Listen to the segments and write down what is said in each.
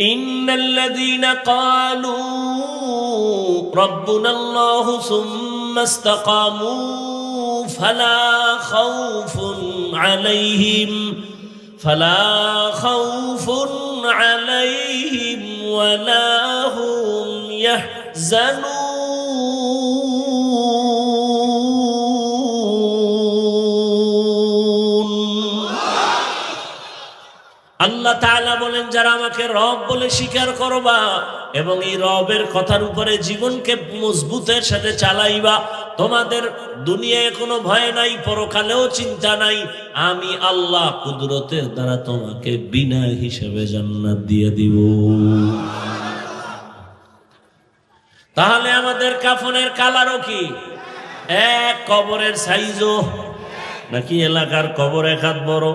إن الذين قالوا ربنا الله ثم استقاموا فلا خوف عليهم فلا خوف عليهم ولا هم يحزنون আল্লাহ তাআলা বলেন, যারা আমাকে রব বলে স্বীকার করবা এবং এই রবের কথার উপরে জীবনকে মজবুতের সাথে চালাইবা, তোমাদের দুনিয়ায় কোনো ভয় নাই, পরকালেও চিন্তা নাই। আমি আল্লাহ কুদরতের দ্বারা তোমাকে বিনা হিসেবে জান্নাত দিয়ে দিব। তাহলে আমাদের কাফনের কালারও কি? এক কবরের সাইজও। নাকি এলাকার কবর এক হাত বড়?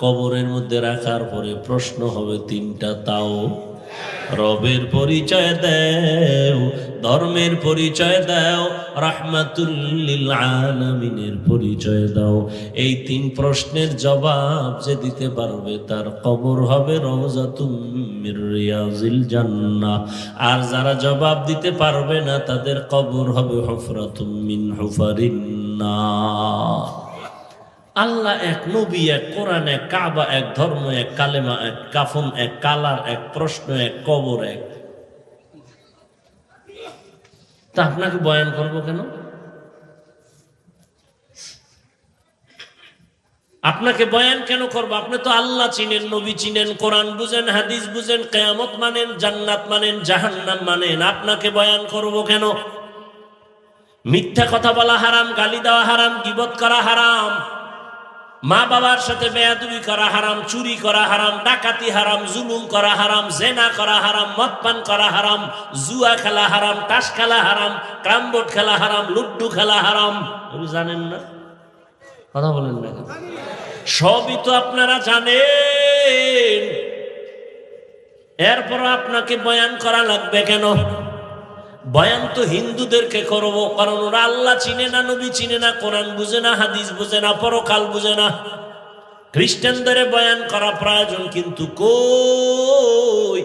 কবরের মধ্যে রাখার পরে প্রশ্ন হবে তিনটা তাও। রবের পরিচয় দেও, ধর্মের পরিচয় দাও রাহমাতুল্লিল পরিচয় দাও। এই তিন প্রশ্নের জবাব যে দিতে পারবে তার কবর হবে রওজাতুম মির রিয়াজিল জান্নাহ। আর যারা জবাব দিতে পারবে না, তাদের কবর হবে হুফরাতুম মিন হুফারিন নার। আল্লাহ এক নবী, এক কোরআন, এক কাবা, এক ধর্ম, এক কালেমা, এক কাফন, এক কালার, এক প্রশ্ন, এক কবর, এক। তা আপনাকে বয়ান করব কেন? আপনাকে বয়ান কেন করব? আপনি তো আল্লাহ চিনেন, নবী চিনেন, কোরআন বুঝেন, হাদিস বুঝেন, কেয়ামত মানেন, জান্নাত মানেন, জাহান্নাম মানেন। আপনাকে বয়ান করব কেন? মিথ্যা কথা বলা হারাম, গালি দেওয়া হারাম, গিবত করা হারাম। মা বাবার সাথে বেয়াদুবি করা হারাম, চুরি করা হারাম, ডাকাতি হারাম, জুলুম করা হারাম, জেনা করা হারাম মদ পান করা হারাম, জুয়া খেলা হারাম, তাস খেলা হারাম, ক্রামবোর্ড খেলা হারাম, লুড্ডু খেলা হারাম। জানেন না? কথা বলেন না সবই তো আপনারা জানেন। এরপর আপনাকে বয়ান করা লাগবে কেন? বয়ান তো হিন্দুদেরকে করব, কারণ ওরা আল্লাহ চিনে না, নবী চিনে না, কোরআন বুঝে না, হাদিস বুঝে না, পরকাল বুঝে না। খ্রিস্টানদের বয়ান করা প্রয়োজন, কিন্তু কই?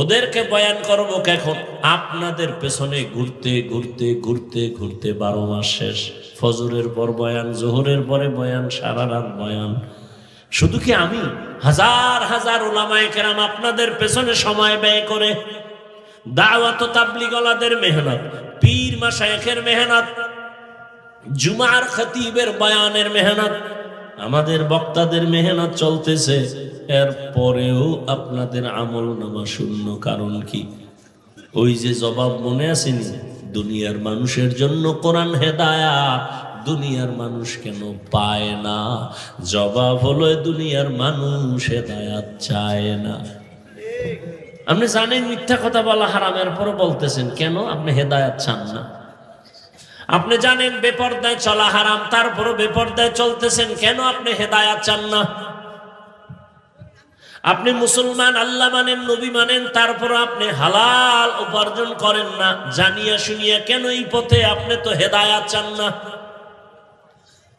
ওদেরকে বয়ান করব কখন? আপনাদের পেছনে ঘুরতে ঘুরতে ঘুরতে ঘুরতে বারো মাস শেষ। ফজরের পর বয়ান, জোহরের পরে বয়ান, সারা রাত বয়ান। শুধু কি আমি? হাজার হাজার ওলামায় কেরাম আপনাদের পেছনে সময় ব্যয় করে দাওয়াত তাবলিগলাদের মেহনত, পীর মাশায়েখের মেহনত, জুমার খতিবের বয়ানের মেহনত, আমাদের বক্তাদের মেহনত চলতেছে। এর পরেও আপনাদের আমল নামা শূন্য, কারণ কি? ওই যে জবাব মনে আসেনি দুনিয়ার মানুষের জন্য কোরআন হেদায়া দুনিয়ার মানুষ কেন পায় না? জবাব হলো, দুনিয়ার মানুষ হেদায়াত চায় না। আপনি জানেন মিথ্যা কথা বলা হারামের পরে বলতেছেন, কেন? আপনি হেদায়াত চান না। আপনি জানেন বেপর্দায় চলা হারাম, তারপরও বেপর্দায় চলতেছেন, কেন আপনি হেদায়াত চান না? আপনি মুসলমান, আল্লাহ মানেন, নবী মানেন তারপর আপনি হালাল উপার্জন করেন না। জানিয়া শুনিয়া, কেন এই পথে? আপনি তো হেদায়াত চান না।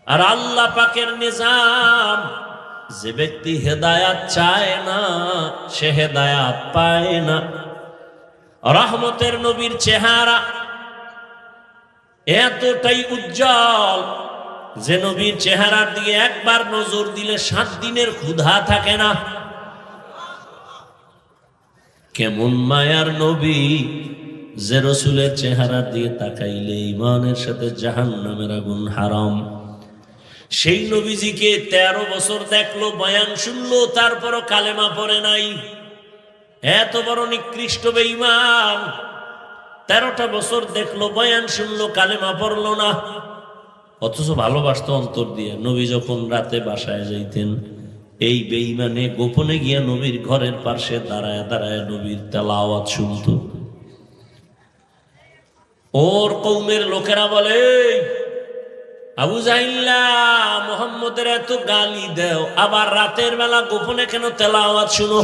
আর আল্লাহ পাকের নিজাম যে ব্যক্তি হেদায়াত চায় না, সে হেদায়াত পায় না। রহমতের নবীর চেহারা এতটাই উজ্জ্বল যে নবীর চেহারার দিকে একবার নজর দিলে সাত দিনের ক্ষুধা থাকে না। কেমন মায়ার নবী যে রসুলের চেহারার দিয়ে তাকাইলে ইমানের সাথে জাহান নামের আগুন হারাম। সেই নবীজিকে তেরো বছর দেখল, বয়ান শুনলো, তারপরও কালেমা পড়ে নাই। এত বড় নিকৃষ্ট বেঈমান। তেরোটা বছর দেখল, বয়ান শুনলো, কালেমা পড়ল না। অথচ ভালোবাসতো অন্তর দিয়ে। নবী যখন রাতে বাসায় যাইতেন, এই বেঈমানে গোপনে গিয়া নবীর ঘরের পাশে দাঁড়ায় দাঁড়ায় নবীর তেলাওয়াত শুনতো। ওর কৌমের লোকেরা বলে আবু জাহিল্লা, মোহাম্মদের এত গালি দেও, আবার রাতের বেলা গোপনে কেন তেলাওয়াত শুনো?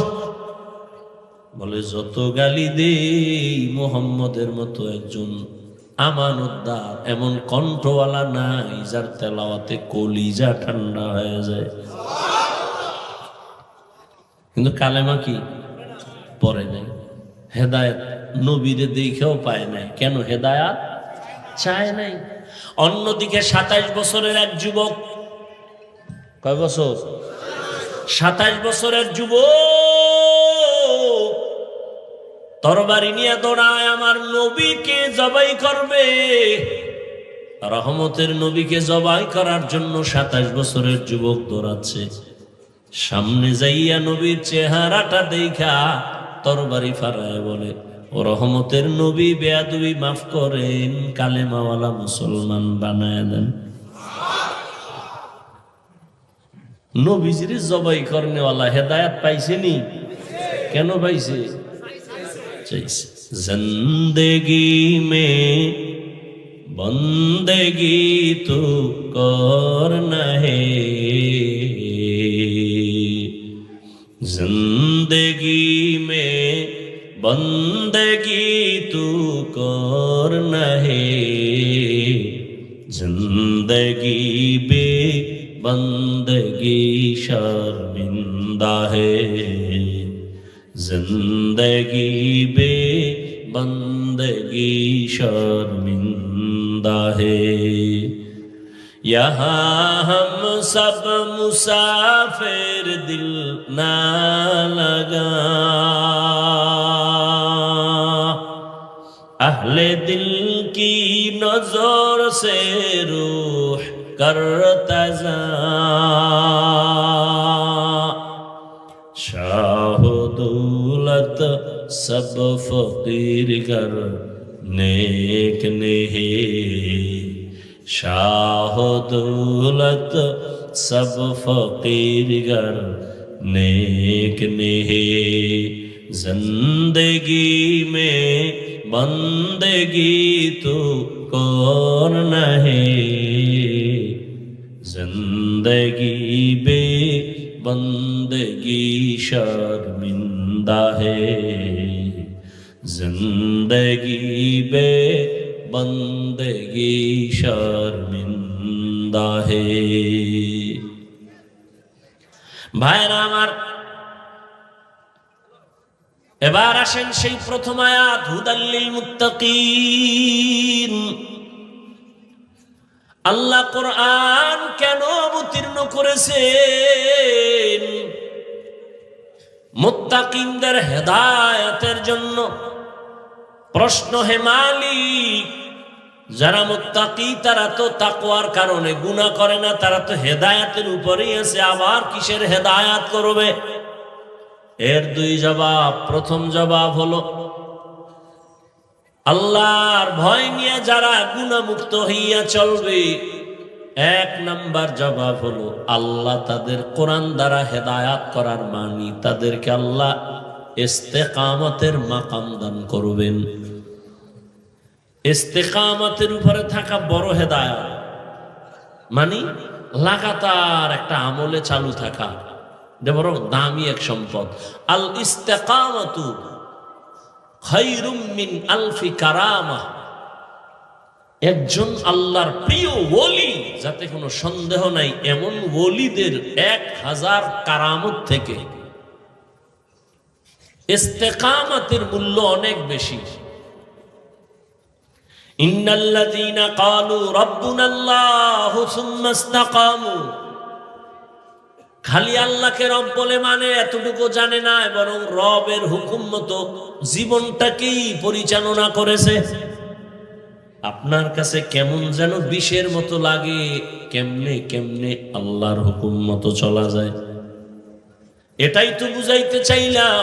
বলে, যত গালি দেই মোহাম্মদের মতো একজন আমানতদার, এমন কণ্ঠওয়ালা নাই যার তেলাওয়াতে কলিজা ঠান্ডা হয়ে যায়। কিন্তু কালেমা কি? পরে নাই। হেদায়ত নবীরে দেখেও পায় নাই। কেন হেদায়াত? চায় নাই। অন্যদিকে সাতাইশ বছরের এক যুবক। কয় বছর? সাতাইশ বছরের যুবক তরবারি নিয়ে দৌড়ায় আমার নবীকে জবাই করবে। রহমতের নবীকে জবাই করার জন্য সাতাশ বছরের যুবক দৌড়াচ্ছে। সামনে যাইয়া নবীর চেহারাটা দেখা তরবারি ফারায় বলে ও রহমতের নবী বেয়াদুবি মাফ করেন, কালেমাওয়ালা মুসলমান বানায় দেন। নবীজির জবাই কর্নেওয়ালা হেদায়াত পাইছেনি কেন পাইছে? চাইছে। জিন্দগি মে বন্দগি তু কর হে জিন্দগি بندگی تو کور نہیں زندگی بے بندگی شرمندہ ہے زندگی بے بندگی شرمندہ ہے یہاں ہم سب مسافر دل نہ لگا اہل دل کی نظر سے روح کر شاہ دولت سب فقیر کر نیک نہیں शाह दौलत सब फकीर कर नेक नहीं जिंदगी में बंदगी तो कौन नहीं जिंदगी बे बंदगी शर्मिंदा है जिंदगी बे بندگی شرمندہ ہے ভাইরা আমার, এবার আসেন সেই প্রথম আয়াত, হুদাল্লিল মুত্তাকিন। আল্লাহ কোরআন কেন অবতীর্ণ করেছেন? মুত্তাকিনদের হেদায়তের জন্য প্রশ্ন হে মালিক যারা মুত্তাকি, তারা তো তাকওয়ার কারণে গুনাহ করে না, তারা তো হেদায়াতের উপরেই আছে, আবার কিসের হেদায়াত করবে? এর দুই জবাব। প্রথম জবাব হলো, আল্লাহর ভয় নিয়ে যারা গুণামুক্ত হইয়া চলবে, এক নাম্বার জবাব হলো, আল্লাহ তাদের কোরআন দ্বারা হেদায়াত করার মানি তাদেরকে আল্লাহ ইস্তেকামতের মাকাম দান করবেন। ইস্তেকামতের উপরে থাকা বড় হেদায়াত। মানে লাগাতার একটা আমলে চালু থাকা। এটা বড় দামি এক সম্পদ। আল ইস্তেকামতু খাইরুম মিন আলফি কারামা। একজন আল্লাহর প্রিয় ওলি, যাতে কোনো সন্দেহ নাই, এমন ওলিদের এক হাজার কারামত থেকে। ইস্তেকামাতের মূল্য অনেক বেশি। ইন্নাল্লাযীনা ক্বালু রাব্বুনাল্লাহু সুম্মা ইসতাকামু। খালি আল্লাহকে রব বলে মানে এতটুকু জানে না, বরং রবের হুকুম মতো জীবনটাকেই পরিচালনা করেছে। আপনার কাছে কেমন যেন বিষের মতো লাগে, কেমনে কেমনে আল্লাহর হুকুম মতো চলা যায়। এটাই তো বুঝাইতে চাইলাম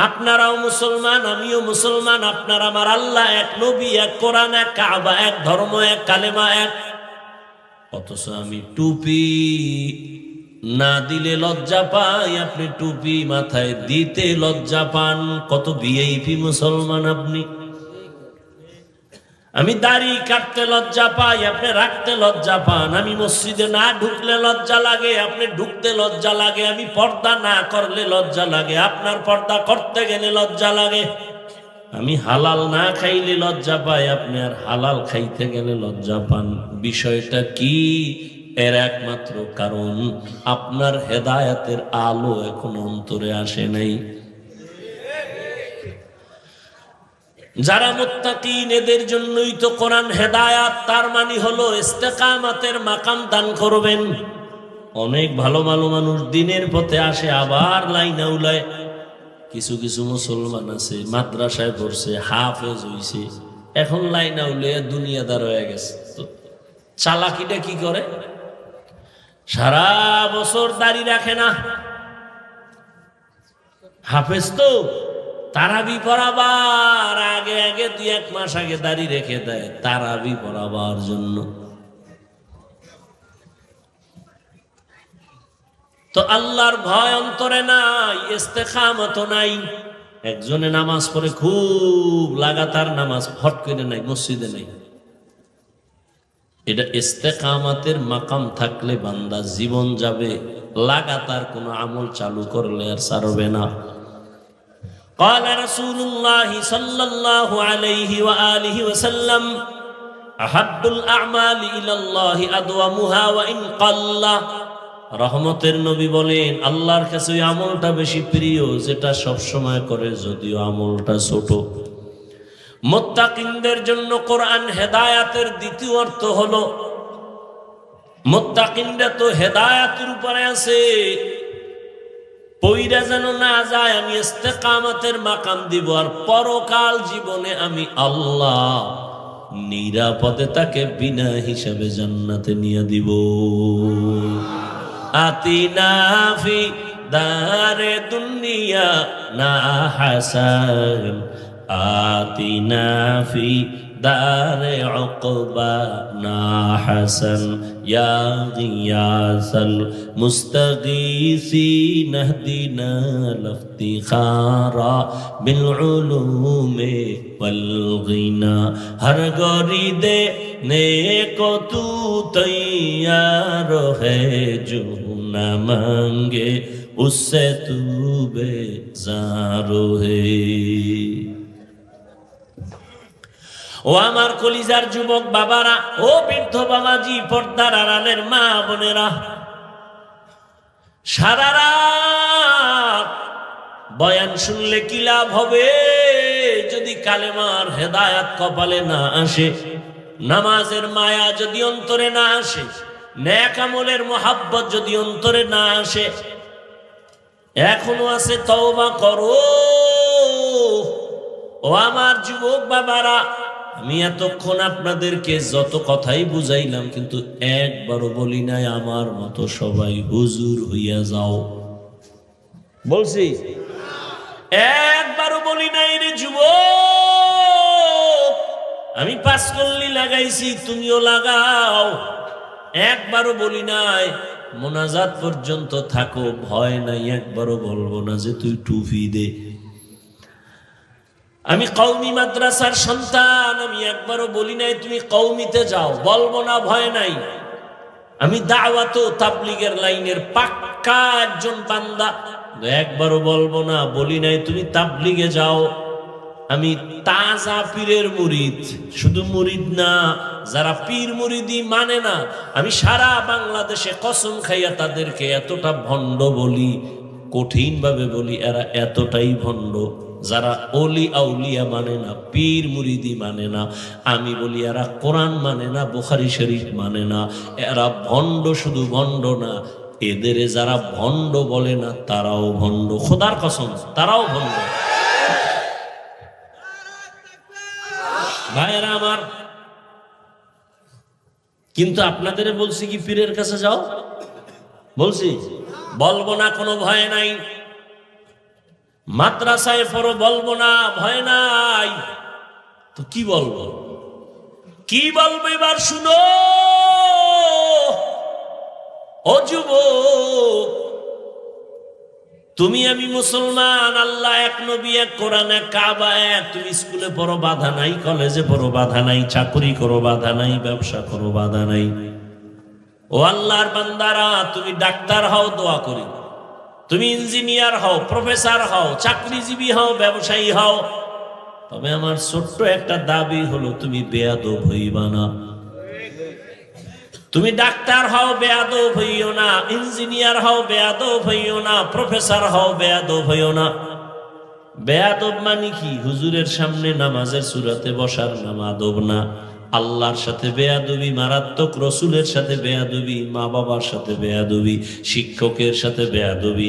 আপনারাও মুসলমান, আমিও মুসলমান, আপনার আমার আল্লাহ এক নবী, এক কোরআন, এক কাবা, এক ধর্ম, এক কালেমা, এক। অথচ আমি টুপি না দিলে লজ্জা পাই, আপনি টুপি মাথায় দিতে লজ্জা পান। কত বিএপি মুসলমান আপনি। আমি দাড়ি কাটতে লজ্জা পাই, আপনি রাখতে লজ্জা পান। আমি মসজিদে না ঢুকলে লজ্জা লাগে, আপনি ঢুকতে লজ্জা লাগে। আমি পর্দা না করলে লজ্জা লাগে, আপনার পর্দা করতে গেলে লজ্জা লাগে। আমি হালাল না খাইলে লজ্জা পাই, আপনি আর হালাল খাইতে গেলে লজ্জা পান। বিষয়টা কি? এর একমাত্র কারণ, আপনার হেদায়াতের আলো এখন অন্তরে আসে নাই। যারা মুত্তাকিন, এদের জন্যই তো কোরআন হেদায়াত, তার মানে হলো ইস্তেকামাতের মাকাম দান করবেন। অনেক ভালো ভালো মানুষ দিনের পথে আসে, আবার লাইনা উলায়। কিছু কিছু মুসলমান আছে, মাদ্রাসায় পড়ছে, হাফেজ হইছে। এখন লাইনা উলিয়া দুনিয়াদার হয়ে গেছে। তো চালাকিটা কি করে? সারা বছর দাড়ি রাখে না। হাফেজ তো? তারাবি পড়াবার আগে আগে দুই এক মাস আগে দাড়ি রেখে দেয় তারাবি পড়াবার জন্য। তো আল্লাহর ভয় অন্তরে নাই, ইস্তেখামত নাই। একজনে নামাজ পড়ে খুব লাগাতার নামাজ, হট করে নাই, মসজিদে নাই। এটা ইস্তেকামাতের মাকাম থাকলে বান্দা জীবন যাবে, লাগাতার কোনো আমল চালু করলে আর সারবে না। قال رسول الله صلى الله عليه وآله وسلم أحب الأعمال إلى الله أدومها وإن قل রহমতের নবী বলেন আল্লাহর কাছে ওই আমলটা বেশি প্রিয় যেটা সব সময় করে যদিও আমলটা ছোট মোত্তাকিনদের জন্য কোরআন হেদায়াতের দ্বিতীয় অর্থ হলো মোত্তাকিনরা তো হেদায়াতের উপরে আছে পইরা যেন না যায়, আমি ইস্তেকামতের মাকাম দিব। আর পরকাল জীবনে আমি আল্লাহ নিরাপদে তাকে বিনা হিসাবে জান্নাতে নিয়ে দিব। আতিনা ফি দারে দুনিয়া না হাসান। আতিনা ফি دار عقبانا حسن يا غياث المستغيثين اهدنا الافتخار بالعلوم والغنى هر غريد نیکو تو تیار ہے جو نہ مانگے اس سے تو بے زارو ہے ও আমার কলিজার যুবক বাবারা, ও বৃদ্ধ বাবাজি, পর্দার আড়ালের মা বোনেরা। সারা রাত বয়ান শুনলে কি লাভ হবে? যদি কালেমার হেদায়াত কপালে না আসে, নামাজের মায়া যদি অন্তরে না আসে, ন্যাক আমলের মোহাব্বত যদি অন্তরে না আসে, এখনও আছে তওবা করো। ও আমার যুবক বাবারা আমি এতক্ষণ আপনাদেরকে যত কথাই বুঝাইলাম, কিন্তু একবারও বলি নাই, আমার মতো সবাই হুজুর হইয়া যাও। বলছি, একবারও বলি নাই রে যুব আমি পাস করলি লাগাইছি, তুমিও লাগাও। একবারও বলি নাই, মোনাজাত পর্যন্ত থাকো, ভয় নাই, একবারও বলব না যে তুই টুপি দে। আমি কৌমি মাদ্রাসার সন্তান, আমি একবারও বলি নাই, তুমি কৌমিতে যাও, বলব না, ভয় নাই। আমি দাওয়াত তাবলিগের লাইনের পাক্কা একজন বান্দা, একবারও বলব না, বলি নাই, তুমি তাবলিগে যাও। আমি তাজা পীরের মুরিদ, শুধু মুরিদ না, যারা পীর মুরিদি মানে না, আমি সারা বাংলাদেশে কসম খাইয়া তাদেরকে এতটা ভণ্ড বলি কঠিন ভাবে বলি, এরা এতটাই ভণ্ড। যারা অলি আউলিয়া মানে না, পীর মুরিদি মানে না, আমি বলি এরা কোরআন মানে না, বুখারি শরীফ মানে না, এরা ভণ্ড শুধু ভণ্ড না, এদের যারা ভণ্ড বলে না, তারাও ভণ্ড। খোদার কসম, তারাও ভণ্ড। ভাইয়েরা আমার, কিন্তু আপনাদের বলছি কি, পীরের কাছে যাও? বলছি, বলব না, কোনো ভয় নাই। মাদ্রাসায় পড়ো, বলব না, ভয় নাই। তো কি বলব? কি বলব এবার শুনো? ও যুবক, তুমি আমি মুসলমান, আল্লাহ এক নবী, এক কোরআন এক কাবা এক তুমি স্কুলে পড়ো, বাধা নাই, কলেজে পড়ো, বাধা নাই, চাকরি করো, বাধা নাই, ব্যবসা করো, বাধা নাই। ও আল্লাহর বান্দারা, তুমি ডাক্তার হও, দোয়া করি তুমি ইঞ্জিনিয়ার হও, প্রফেসর হও, চাকরিজীবী হও, ব্যবসায়ী হও। তবে আমার ছোট্ট একটা দাবি হলো, তুমি বেয়াদব হইবা না। তুমি ডাক্তার হও, বেয়াদব হইও না। ইঞ্জিনিয়ার হও, বেয়াদব হইও না। প্রফেসর হও, বেয়াদব হইও না। বেয়াদব মানে কি? হুজুরের সামনে নামাজের সুরাতে বসার নাম আদব না। আল্লাহর সাথে বেয়াদবি, মারাত্মক রসুলের সাথে বেয়াদবি, মা বাবার সাথে বেয়াদবি, শিক্ষকের সাথে বেয়াদবি,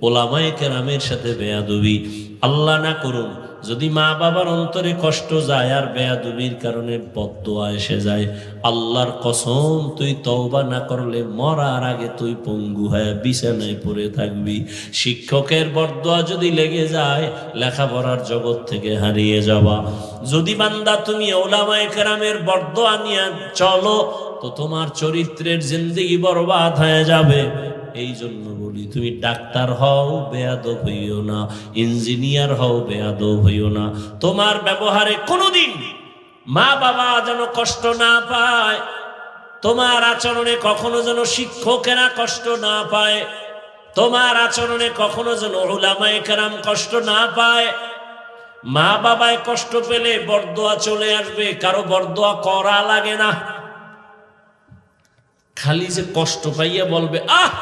ওলামায়ে কেরামের সাথে বেয়াদবি। আল্লাহ না করুন যদি মা বাবার অন্তরে কষ্ট যায় আর বেয়াদুবির কারণে বদোয়া এসে যায়, আল্লাহর কসম, তুই তওবা না করলে মরার আগে তুই পঙ্গু হয়ে বিছানায় পড়ে থাকবি। শিক্ষকের বরদোয়া যদি লেগে যায়, লেখাপড়ার জগৎ থেকে হারিয়ে যাবা যদি বান্দা তুমি ওলামায়ে কেরামের বরদোয়া নিয়ে চলো, তো তোমার চরিত্রের জিন্দিগি বরবাদ হয়ে যাবে। এই জন্য বলি, তুমি ডাক্তার হও, বেয়াদব হইও না, ইঞ্জিনিয়ার হও, বেয়াদব হইও না। তোমার ব্যবহারে কোনোদিন মা বাবা যেন কষ্ট না পায়, তোমার আচরণে কখনো যেন শিক্ষকেরা কষ্ট না পায়, তোমার আচরণে কখনো যেন ওলামায়ে কেরাম কষ্ট না পায়। মা বাবায় কষ্ট পেলে বরদোয়া চলে আসবে, কারও বরদোয়া করা লাগে না। খালি যে কষ্ট পাইয়া বলবে, আহ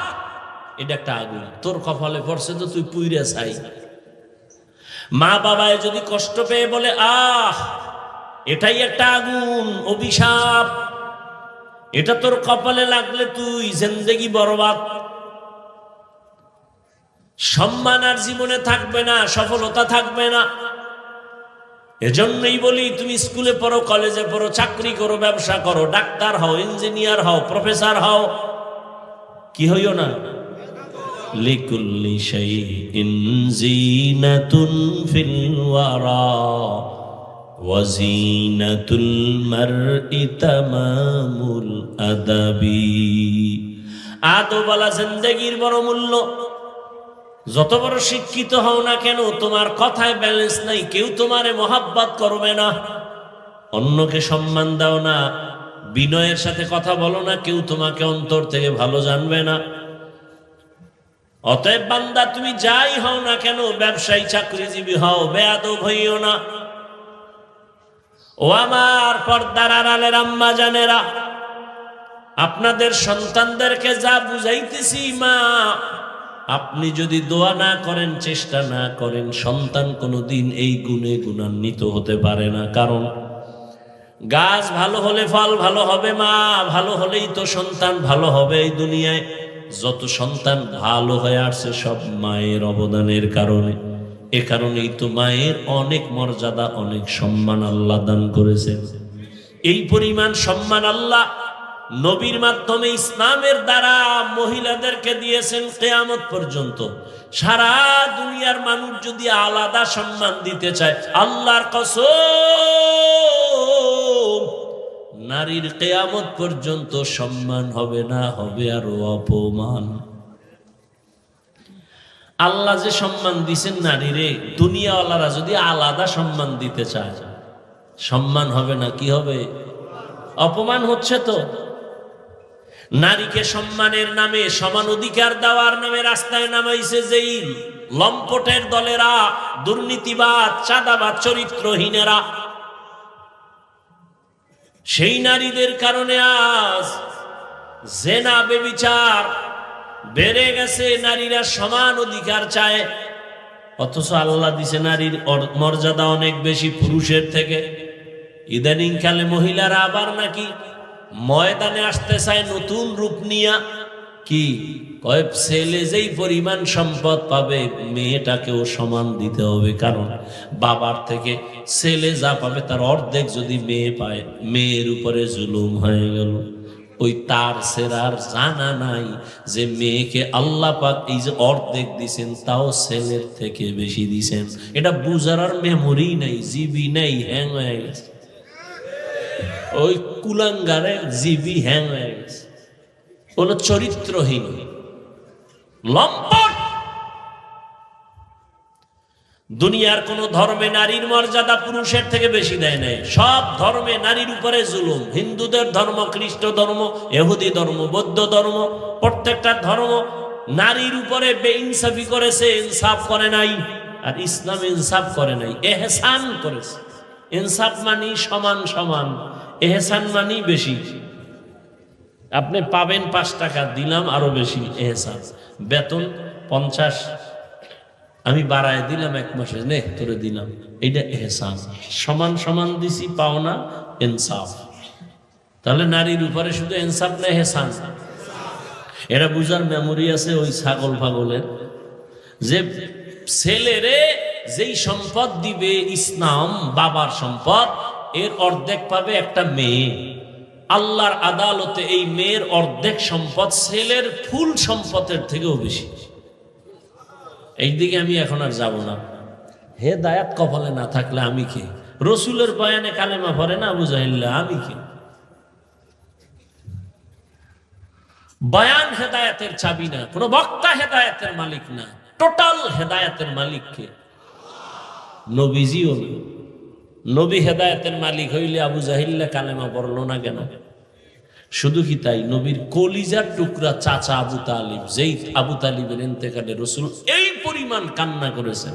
এটা একটা আগুন। তোর কপালে পড়ছে তো তুই পুইরে চাই মা বাবায় যদি কষ্ট পেয়ে বলে, আহ, এটাই একটা আগুন, অভিশাপ। এটা তোর কপালে লাগলে তুই জিন্দেগি বরবাদ। সম্মান আর জীবনে থাকবে না, সফলতা থাকবে না। এজন্যই বলি, তুমি স্কুলে পড়ো, কলেজে পড়ো, চাকরি করো, ব্যবসা করো, ডাক্তার হও, ইঞ্জিনিয়ার হও, প্রফেসর হও। কি হইও না? লিকুল্লি শাইইন জিনাতুন ফিল ওয়ারা ওয়াজিনাতুল মারই তামামুল আদাবি। আদবালা জিন্দেগির বড় মূল্য। যত বড় শিক্ষিত হও না কেন, তোমার কথায় ব্যালেন্স নাই, কেউ তোমারে মহাব্বাত করবে না। অন্যকে সম্মান দাও না, বিনয়ের সাথে কথা বলো না, কেউ তোমাকে অন্তর থেকে ভালো জানবে না। অতএব বান্দা, তুমি যাই হও না কেন, ব্যবসায়ী, চাকরিজীবী হও, বেয়াদব হইও না। ও আমার পর্দার আড়ালের আম্মা জানেরা, আপনাদের সন্তানদেরকে যা বুঝাইতেছি, মা, আপনি যদি দোয়া না করেন, চেষ্টা না করেন, সন্তান কোনোদিন এই গুণে গুণান্বিত হতে পারে না। কারণ, গাছ ভালো হলে ফল ভালো হবে, মা, ভালো হলেই তো সন্তান ভালো হবে এই দুনিয়ায়। যত সন্তান ভালো হয়ে আসছে, সব মায়ের অবদানের কারণে। এ কারণেই তো মায়ের অনেক মর্যাদা, অনেক সম্মান আল্লাহ দান করেছেন। এই পরিমাণ সম্মান আল্লাহ নবীর মাধ্যমে ইসলামের দ্বারা মহিলাদেরকে দিয়েছেন কেয়ামত পর্যন্ত। সারা দুনিয়ার মানুষ যদি আলাদা সম্মান দিতে চায়, আল্লাহর কসম। নারীর কেয়ামত পর্যন্ত সম্মান হবে না, হবে আরও অপমান। আল্লাহ যে সম্মান দিছেন নারীরে, দুনিয়াওয়ালারা যদি আলাদা সম্মান দিতে চায়, সম্মান হবে না, কি হবে? অপমান হচ্ছে তো। নারীকে সম্মানের নামে, সমান অধিকার দেওয়ার নামে রাস্তায় নামাইছে যেই লম্পটের দলেরা, দুর্নীতিবাদ, চাঁদাবাদ, চরিত্রহীনেরা সেই নারীদের কারণে আজ জেনা বেবিচার বেড়ে গেছে, নারীরা সমান অধিকার চায়। অথচ আল্লাহ দিছে নারীর মর্যাদা অনেক বেশি পুরুষের থেকে। ইদানিং কালে মহিলারা আবার নাকি ময়দানে আসতে চায় নতুন রূপ নিয়া। কি? কয় ছেলে যেই পরিমাণ সম্পদ পাবে, মেয়েটাকেও সমান দিতে হবে। কারণ বাবার থেকে ছেলে যা পাবে, তার অর্ধেক যদি মেয়ে পায়, মেয়ের উপরে জুলুম হয়ে গেল। ওই তার সেরার জানা নাই যে মেয়েকে আল্লাহ পাক এই যে অর্ধেক দিছেন, তাও ছেলের থেকে বেশি দিছেন। এটা বুঝার আর মেমোরি নাই, জিবি নাই হ্যাং হয়ে গেছে। ওই কুলাঙ্গারে জিবি হ্যাং হয়ে গেছে। কোন চরিত্রহীন। লম্পট। দুনিয়ার কোন ধর্মে নারীর মর্যাদা পুরুষের থেকে বেশি দেয় নাই। সব ধর্মে নারীর উপরে জুলুম। হিন্দুদের ধর্ম, খ্রিস্ট ধর্ম এহুদি ধর্ম, বৌদ্ধ ধর্ম, প্রত্যেকটা ধর্ম নারীর উপরে বেইনসাফি করেছে, ইনসাফ করে নাই। আর ইসলাম ইনসাফ করে নাই, এহসান করেছে। ইনসাফ মানি সমান সমান, এহসান মানি বেশি। আপনি পাবেন পাঁচ টাকা, দিলাম আরও বেশি এহসান। বেতন পঞ্চাশ। আমি বাড়ায় দিলাম, এক মাসে নে তোরে দিলাম। এইটা এহসান। সমান সমান দিছি পাওনা ইনসাফ তাহলে নারীর উপরে শুধু ইনসাফ না এহসান? এরা বুঝার মেমোরি আছে ওই ছাগল ফাগলের। যে ছেলেরে যেই সম্পদ দিবে ইসলাম, বাবার সম্পদ, এর অর্ধেক পাবে একটা মেয়ে। আল্লাহর আদালতে এই মেয়ের অর্ধেক সম্পদ ছেলের ফুল সম্পদের থেকেও বেশি। এই দিকে আমি এখন আর যাব না। হে দায়াত কপালে না থাকলে আমি কে? রসুলের বয়ানে কালেমা পড়ে না বুঝাইল্লা আমি কে? বয়ান হেদায়াতের চাবি না, কোন বক্তা হেদায়াতের মালিক না। টোটাল হেদায়াতের মালিক কে? নবীজিও না। নবী হেদায়তের মালিক হইলে আবু জাহিল্লা কালেমা পড়ল না কেন? শুধু কি তাই? নবীর কলিজার টুকরা চাচা আবু তালিব, যেই আবু তালিবের এতেকালে রসুল এই পরিমাণ কান্না করেছেন,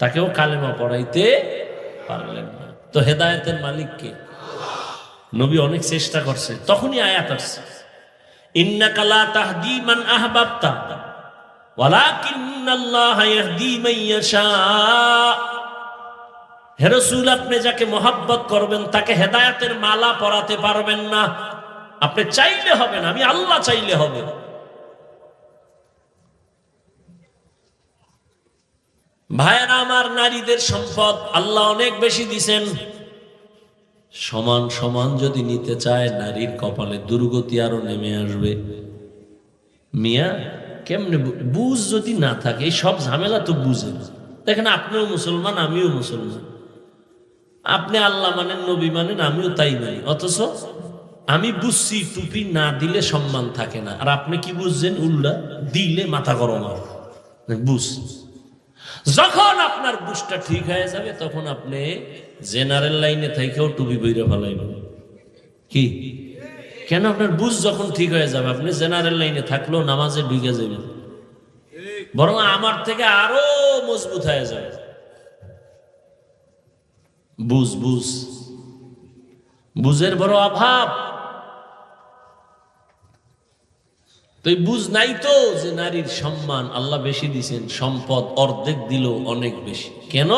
তাকেও কালেমা পড়াইতে পারলেন না। তো হেদায়েতের মালিক কে? নবী অনেক চেষ্টা করছে, তখনই আয়াত আসছে। ইন্নাকা লা তাহদি মান আহবাবতা হে রাসূল, আপনি যাকে মহাব্বত করবেন, তাকে হেদায়াতের মালা পরাতে পারবেন না। আপনি চাইলে হবে না, আমি আল্লাহ চাইলে হবে। ভাইয়েরা, আমার নারীদের সম্পদ আল্লাহ অনেক বেশি দিছেন। সমান সমান যদি নিতে চায়, নারীর কপালে দুর্গতি আরও নেমে আসবে। মিয়া, কেমনে বুঝ যদি না থাকে সব ঝামেলা তো বুঝে দেখেন, আপনিও মুসলমান, আমিও মুসলমান। আপনি আল্লাহ মানেন, নবী মানেন, আমিও তাই মানি। অথচ আমি বুঝছি, টুপি না দিলে সম্মান থাকে না। আর আপনি কি বুঝছেন? উল্লা দিলে মাথা গরম হয়। বুঝ। যখন আপনার বুঝটা ঠিক হয়ে যাবে, তখন আপনি জেনারেল লাইনে থেকেও টুপি বইরে ফেলাইবেন। কি? কেন আপনার বুঝ যখন ঠিক হয়ে যাবে, আপনি জেনারেল লাইনে থাকলেও নামাজে ঢুকে যাবেন। বরং আমার থেকে আরও মজবুত হয়ে যাবে। বুঝ বুঝ। বুঝের বড় অভাব। তো এই বুঝ নাই তো যে নারীর সম্মান আল্লাহ বেশি দিছেন, সম্পদ অর্ধেক দিল অনেক বেশি। কেন?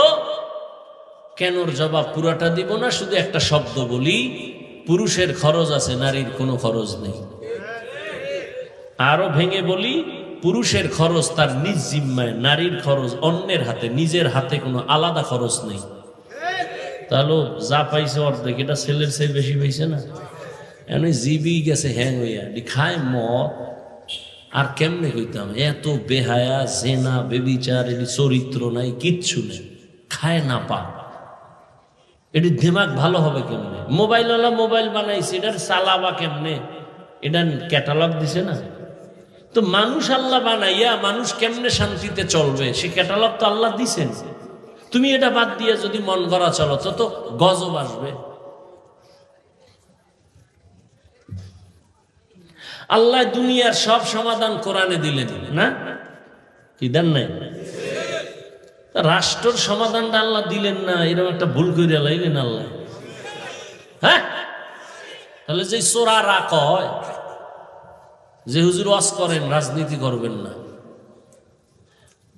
কেনর জবাব পুরাটা দিব না, শুধু একটা শব্দ বলি, পুরুষের খরচ আছে, নারীর কোনো খরচ নেই। আরও ভেঙে বলি, পুরুষের খরচ তার নিজ জিম্মায়, নারীর খরচ অন্যের হাতে, নিজের হাতে কোনো আলাদা খরচ নেই। তাহলে যা পাইছে অর্ধেক, এটা ছেলের চেয়ে বেশি পাইছে না? এনে জিবি গেছে হ্যাং হইয়া খায় মদ, আর কেমনে কইতাম এত বেহায়া, জেনা, বেবিচার, এটি চরিত্র নাই, কিচ্ছু নেই, খায় না পা। এটি দিমাগ ভালো হবে কেমনে? মোবাইলওয়ালা মোবাইল বানাইছে, এটার চালাবা কেমনে? এটা ক্যাটালগ দিছে না? তো মানুষ আল্লাহ বানাইয়া মানুষ কেমনে শান্তিতে চলবে? সে ক্যাটালগ তো আল্লাহ দিছেন। তুমি এটা বাদ দিয়ে যদি মন করা চলো, তো তো গজব আসবে। আল্লাহ দুনিয়ার সব সমাধান কোরআনে দিলেন, না? কি দেন নাই? রাষ্ট্রর সমাধানটা আল্লাহ দিলেন না, এরকম একটা ভুল করে লাইলেন আল্লাহ। হ্যাঁ? তাহলে যে চোরারা হয়, যে হুজুর ওয়াজ করেন, রাজনীতি করবেন না।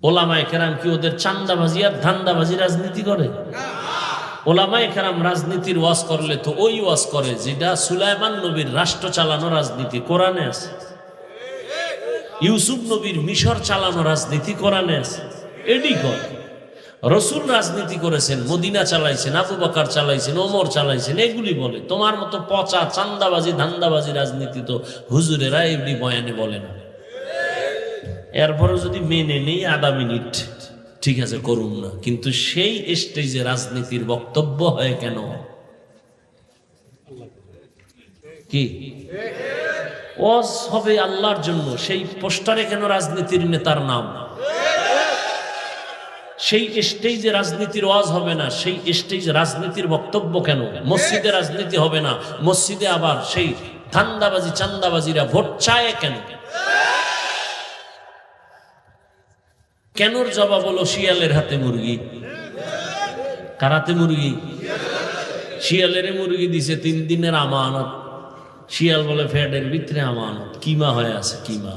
ওলামায় কেরাম কি ওদের চান্দাবাজি আর ধান্দাবাজি রাজনীতি করে? ওলামায় কেরাম রাজনীতির ওয়াজ করলে তো ওই ওয়াজ করে যেটা সুলাইমান নবীর রাষ্ট্র চালানো রাজনীতি, কোরআনে আছে। ইউসুফ নবীর মিশর চালানো রাজনীতি, কোরআনে আছে। এডি কর রসুল রাজনীতি করেছেন, মদিনা চালাইছেন, আবু বকার চালাইছেন, ওমর চালাইছেন, এগুলি বলে। তোমার মতো পচা চান্দাবাজি, ধান্দাবাজি রাজনীতি তো হুজুরেরা এমনি বয়ানে বলে না। এরপরে যদি মেনে নেই আধা মিনিট ঠিক আছে, করুন না। কিন্তু সেই স্টেজে রাজনীতির বক্তব্য হয় কেন? কি? ওয়াজ হবে আল্লাহর জন্য। সেই পোস্টারে কেন রাজনীতির নেতার নাম? সেই স্টেজে রাজনীতির ওয়াজ হবে না। সেই স্টেজে রাজনীতির বক্তব্য কেন? মসজিদে রাজনীতি হবে না। মসজিদে আবার সেই ধান্দাবাজি, চান্দাবাজিরা ভোট চায় কেন? কেনর জবাব হলো শিয়ালের হাতে মুরগি? কারাতে মুরগি? শিয়ালের মুরগি দিছে তিন দিনের আমানত। শিয়াল বলে ফ্যাটের ভিতরে আমানত। কিমা হয়ে আছে কিমা।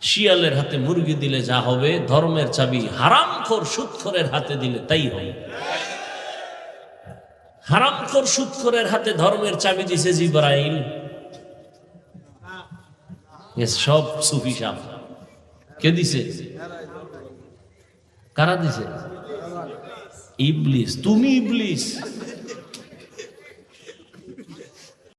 শিয়ালের হাতে মুরগি দিলে যা হবে, ধর্মের চাবি হারামখোর সুৎখরের হাতে দিলে তাই হবে। হারামখোর সুৎখরের হাতে ধর্মের চাবি দিছে জিব্রাইল। সব সুফি সাহ কে দিছে? কারা দিছে? ইবলিস। তুমি ইবলিস।